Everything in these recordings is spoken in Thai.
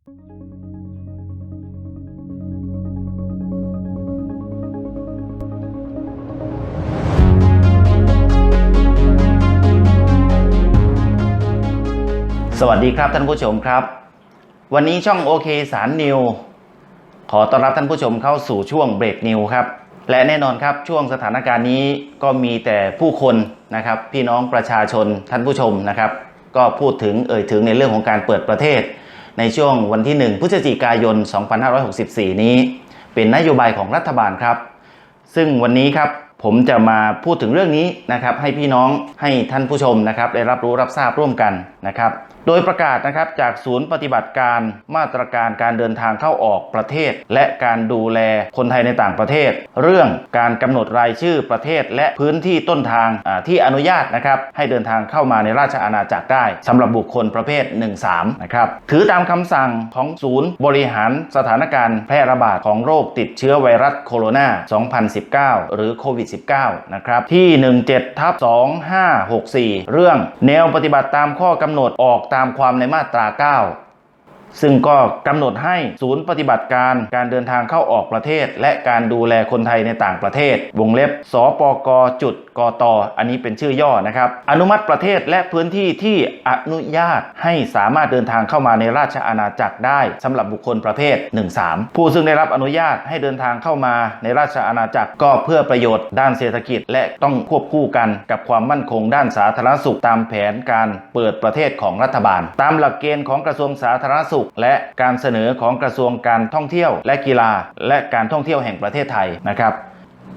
สวัสดีครับท่านผู้ชมครับ วันนี้ช่องโอเคสารนิว ขอต้อนรับท่านผู้ชมเข้าสู่ช่วงเบรกนิวครับ และแน่นอนครับช่วงสถานการณ์นี้ก็มีแต่ผู้คนนะครับ พี่น้องประชาชนท่านผู้ชมนะครับ ก็พูดถึงเอ่ยถึงในเรื่องของการเปิดประเทศ ในช่วงวันที่ 1 พฤศจิกายน 2564 นี้ เป็นนโยบายของรัฐบาลครับ ซึ่งวันนี้ครับผมจะมาพูดถึงเรื่องนี้นะครับ ให้พี่น้องให้ท่านผู้ชมนะครับ ได้รับรู้รับทราบร่วมกันนะครับโดยประกาศนะครับจากศูนย์ปฏิบัติการมาตรการการเดินทางเข้าออกประเทศ และการดูแลคนไทยในต่างประเทศ เรื่องการกำหนดรายชื่อประเทศ และพื้นที่ต้นทางที่อนุญาตนะครับให้เดินทางเข้ามาในราชอาณาจักรได้สำหรับบุคคลประเภท 13 นะครับ ถือตามคำสั่งของศูนย์บริหารสถานการณ์แพร่ระบาดของโรคติดเชื้อไวรัสโคโรนา 2019 หรือโควิด -19 นะครับที่ 17ทับ2564 เรื่องแนวปฏิบัติตามข้อกำหนดออกตามความในมาตรา 9 ซึ่งก็กำหนดให้ศูนย์ปฏิบัติการการเดินทางเข้าออกประเทศ และการดูแลคนไทยในต่างประเทศ วงเล็บ สปกจุดกตอันนี้เป็นชื่อย่อนะครับ อนุมัติประเทศและพื้นที่ที่อนุญาตให้สามารถเดินทางเข้ามาในราชอาณาจักรได้สำหรับบุคคลประเภท 13 ผู้ซึ่งได้รับอนุญาตให้เดินทางเข้ามาในราชอาณาจักรก็เพื่อประโยชน์ด้านเศรษฐกิจ และต้องควบคู่กันกับความมั่นคงด้านสาธารณสุขตามแผนการเปิดประเทศของรัฐบาล ตามหลักเกณฑ์ของกระทรวงสาธารณสุขและการเสนอของกระทรวงการท่องเที่ยว และกีฬา และการท่องเที่ยวแห่งประเทศไทยนะครับ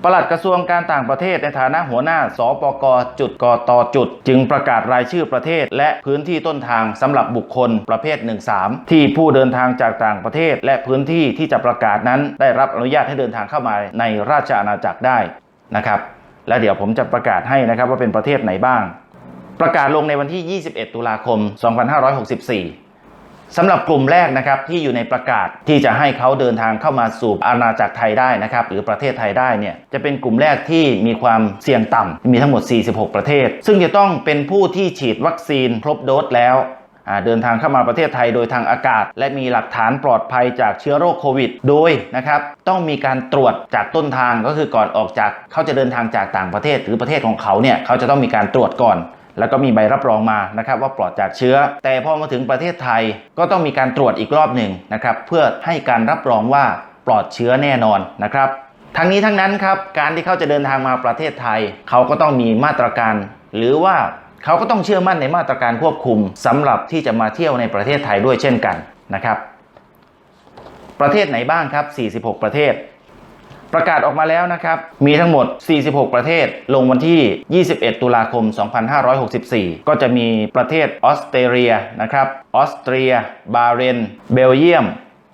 ปลัดกระทรวงการต่างประเทศในฐานะหัวหน้า สปกจุดกตจุด จึงประกาศรายชื่อประเทศ และพื้นที่ต้นทางสำหรับบุคคลประเภท 13 ที่ผู้เดินทางจากต่างประเทศ และพื้นที่ที่จะประกาศนั้น ได้รับอนุญาตให้เดินทางเข้ามาในราชอาณาจักรได้นะครับ และเดี๋ยวผมจะประกาศให้นะครับว่าเป็นประเทศไหนบ้าง ประกาศลงในวันที่ 21 ตุลาคม 2564 สำหรับกลุ่มแรกนะครับที่อยู่ในประกาศที่จะให้เขาเดินทางเข้ามาสู่อาณาจักรไทยได้นะครับหรือประเทศไทยได้เนี่ยจะเป็นกลุ่มแรกที่มีความเสี่ยงต่ำมีทั้งหมด 46 ประเทศ ซึ่งจะต้องเป็นผู้ที่ฉีดวัคซีนครบโดสแล้วเดินทางเข้ามาประเทศไทยโดยทางอากาศ และมีหลักฐานปลอดภัยจากเชื้อโรคโควิด โดยนะครับต้องมีการตรวจจากต้นทางก็คือก่อนออกจากเขาจะเดินทางจากต่างประเทศหรือประเทศของเขาเนี่ยเขาจะต้องมีการตรวจก่อน แล้วก็มีใบรับรองมานะครับว่าปลอดจากเชื้อ แต่พอมาถึงประเทศไทยก็ต้องมีการตรวจอีกรอบหนึ่งนะครับเพื่อให้การรับรองว่าปลอดเชื้อแน่นอนนะครับทั้งนี้ทั้งนั้นครับการที่เขาจะเดินทางมาประเทศไทย เขาก็ต้องมีมาตรการ หรือว่าเขาก็ต้องเชื่อมั่นในมาตรการควบคุมสำหรับที่จะมาเที่ยวในประเทศไทยด้วยเช่นกันนะครับ ประเทศไหนบ้างครับ 46 ประเทศ ประกาศออกมาแล้วนะครับ มีทั้งหมด 46 ประเทศ ลงวันที่ 21 ตุลาคม 2564 ก็จะมีประเทศออสเตรเลียนะครับ ออสเตรีย บาเรน เบลเยียม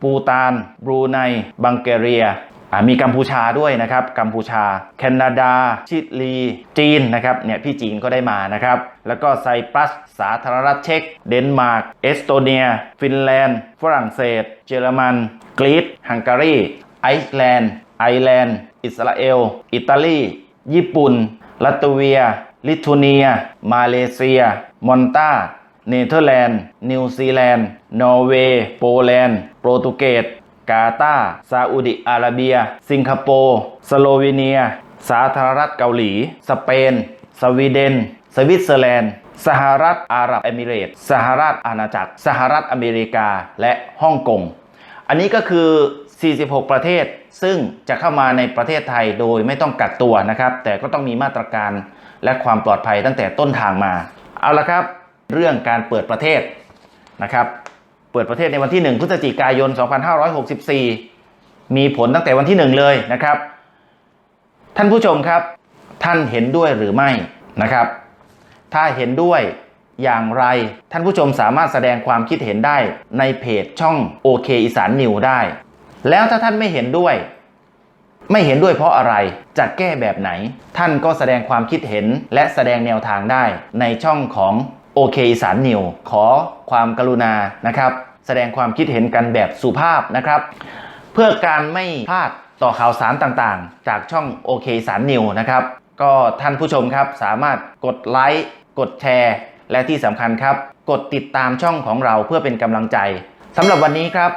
ปูตาน บรูไน บังเกเรียอ่ามีกัมพูชาด้วยนะครับ กัมพูชา แคนาดา ชิลี จีนนะครับ เนี่ยพี่จีนก็ได้มานะครับ แล้วก็ไซปรัส สาธารณรัฐเช็ก เดนมาร์ก เอสโตเนีย ฟินแลนด์ ฝรั่งเศส เยอรมัน กรีซ ฮังการี ไอซ์แลนด์ ไอร์แลนด์ อิสราเอล อิตาลี ญี่ปุ่น ลัตเวีย ลิทัวเนีย มาเลเซีย มอนตาเนเธอร์แลนด์ นิวซีแลนด์ นอร์เวย์ โปแลนด์ โปรตุเกส กาตาร์ซาอุดิอาระเบีย สิงคโปร์ สโลวีเนีย สาธารณรัฐเกาหลี สเปน สวีเดน สวิตเซอร์แลนด์ สหรัฐอาหรับเอมิเรตส์สหรัฐอาณาจักร สหรัฐอเมริกา และฮ่องกง อันนี้ก็คือ 46 ประเทศ ซึ่งจะเข้ามาในประเทศไทยโดยไม่ต้องกักตัวนะครับ แต่ก็ต้องมีมาตรการและความปลอดภัยตั้งแต่ต้นทางมา เอาละครับ เรื่องการเปิดประเทศนะครับ เปิดประเทศในวันที่ 1 พฤศจิกายน 2564 มีผลตั้งแต่วันที่ 1 เลยนะครับ ท่านผู้ชมครับ ท่านเห็นด้วยหรือไม่นะครับ ถ้าเห็นด้วยอย่างไรท่านผู้ชมสามารถแสดงความคิดเห็นได้ในเพจช่องโอเคอีสานนิวได้ แล้วถ้าท่านไม่เห็นด้วย ไม่เห็นด้วยเพราะอะไรจะแก้แบบไหน ท่านก็แสดงความคิดเห็นและแสดงแนวทางได้ในช่องของโอเคสานนิวขอความกรุณานะครับ แสดงความคิดเห็นกันแบบสุภาพนะครับ เพื่อการไม่พลาดต่อข่าวสารต่างๆ จากช่องโอเคสารนิวนะครับ ก็ท่านผู้ชมครับสามารถกดไลค์กดแชร์ และที่สำคัญครับ กดติดตามช่องของเราเพื่อเป็นกำลังใจสำหรับวันนี้ครับ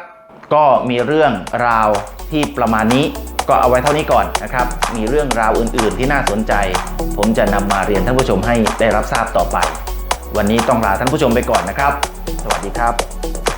ก็มีเรื่องราวที่ประมาณนี้ก็เอาไว้เท่านี้ก่อนนะครับ มีเรื่องราวอื่น ๆ ที่น่าสนใจ ผมจะนำมาเรียนท่านผู้ชมให้ได้รับทราบต่อไป วันนี้ต้องลาท่านผู้ชมไปก่อนนะครับ สวัสดีครับ